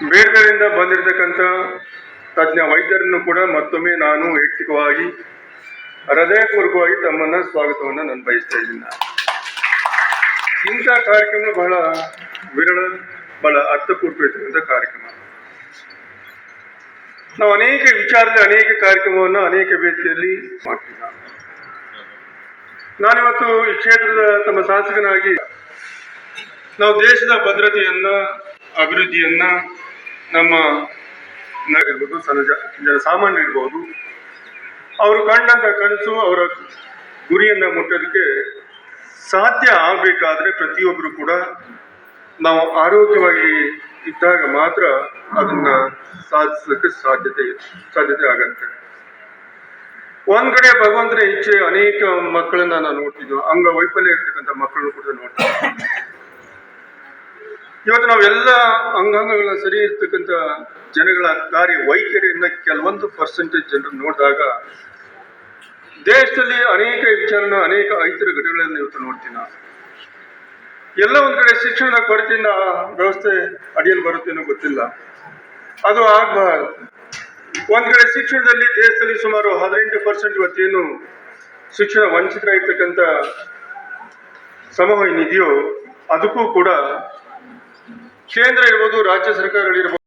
ಬೇರೆ ಬೇರೆಯಿಂದ ಬಂದಿರತಕ್ಕಂಥ ತಜ್ಞ ವೈದ್ಯರನ್ನು ಕೂಡ ಮತ್ತೊಮ್ಮೆ ನಾನು ವೈಯಕ್ತಿಕವಾಗಿ, ಹೃದಯಪೂರ್ವಕವಾಗಿ ತಮ್ಮನ್ನ ಸ್ವಾಗತವನ್ನು ನಾನು ಬಯಸ್ತಾ ಇದ್ದೀನಿ ಇಂಥ ಕಾರ್ಯಕ್ರಮ ಬಹಳ ವಿರಳ, ಬಹಳ ಅರ್ಥಪೂರ್ವಕವಾಗಿರ್ತಕ್ಕಂಥ ಕಾರ್ಯಕ್ರಮ ನಾವು ಅನೇಕ ವಿಚಾರದ ಅನೇಕ ಕಾರ್ಯಕ್ರಮವನ್ನು ಅನೇಕ ವೇದಿಕೆಯಲ್ಲಿ ಮಾಡ್ತೀವಿ ನಾವು. ನಾನಿವತ್ತು ಈ ಕ್ಷೇತ್ರದ ತಮ್ಮ ಶಾಸಕನಾಗಿ ನಾವು ದೇಶದ ಭದ್ರತೆಯನ್ನ, ಅಭಿವೃದ್ಧಿಯನ್ನ ನಮ್ಮ ಇರ್ಬೋದು ಸಮಾಜ ಜನಸಾಮಾನ್ಯ ಇರ್ಬೋದು. ಅವರು ಕಂಡಂತ ಕನಸು ಅವರ ಗುರಿಯನ್ನ ಮುಟ್ಟೋದಕ್ಕೆ ಸಾಧ್ಯ ಆಗಬೇಕಾದ್ರೆ ಪ್ರತಿಯೊಬ್ಬರು ಕೂಡ ನಾವು ಆರೋಗ್ಯವಾಗಿ ಇದ್ದಾಗ ಮಾತ್ರ ಅದನ್ನ ಸಾಧಿಸಲಿಕ್ಕೆ ಸಾಧ್ಯತೆ ಸಾಧ್ಯತೆ ಆಗತ್ತೆ. ಒಂದ್ ಕಡೆ ಭಗವಂತನ ಇಚ್ಛೆ ಅನೇಕ ಮಕ್ಕಳನ್ನ ನಾನು ನೋಡ್ತಿದ್ವು ಅಂಗವೈಫಲ್ಯ ಇರ್ತಕ್ಕಂಥ ಮಕ್ಕಳನ್ನು ಕೂಡ ನೋಡ್ತೀವಿ ಇವತ್ತು ನಾವೆಲ್ಲ ಅಂಗಾಂಗಗಳ ಸರಿ ಇರ್ತಕ್ಕಂಥ ಜನಗಳ ಕಾರ್ಯ ವೈಖರಿಯನ್ನ ಕೆಲವೊಂದು ಪರ್ಸೆಂಟೇಜ್ ಜನರು ನೋಡಿದಾಗ ದೇಶದಲ್ಲಿ ಅನೇಕ ವಿಚಾರನ, ಅನೇಕ ಐತರ ಘಟನೆಗಳನ್ನು ಇವತ್ತು ನೋಡ್ತೀನಿ ನಾವು. ಎಲ್ಲ ಒಂದ್ ಕಡೆ ಶಿಕ್ಷಣದ ಕೊರತೆಯಿಂದ ವ್ಯವಸ್ಥೆ ಅಡಿಯಲ್ಲಿ ಬರುತ್ತೇನೋ ಗೊತ್ತಿಲ್ಲ. ಅದು ಆಗಬಾರದು. ಒಂದ್ ಕಡೆ ಶಿಕ್ಷಣದಲ್ಲಿ ದೇಶದಲ್ಲಿ ಸುಮಾರು ಹದಿನೆಂಟು ಪರ್ಸೆಂಟ್ ಇವತ್ತೇನು ಶಿಕ್ಷಣ ವಂಚಿತರಾಗಿರ್ತಕ್ಕಂಥ ಸಮೂಹ ಏನಿದೆಯೋ ಅದಕ್ಕೂ ಕೂಡ ಕೇಂದ್ರ ಇರ್ಬೋದು ರಾಜ್ಯ ಸರ್ಕಾರಗಳಿರ್ಬೋದು.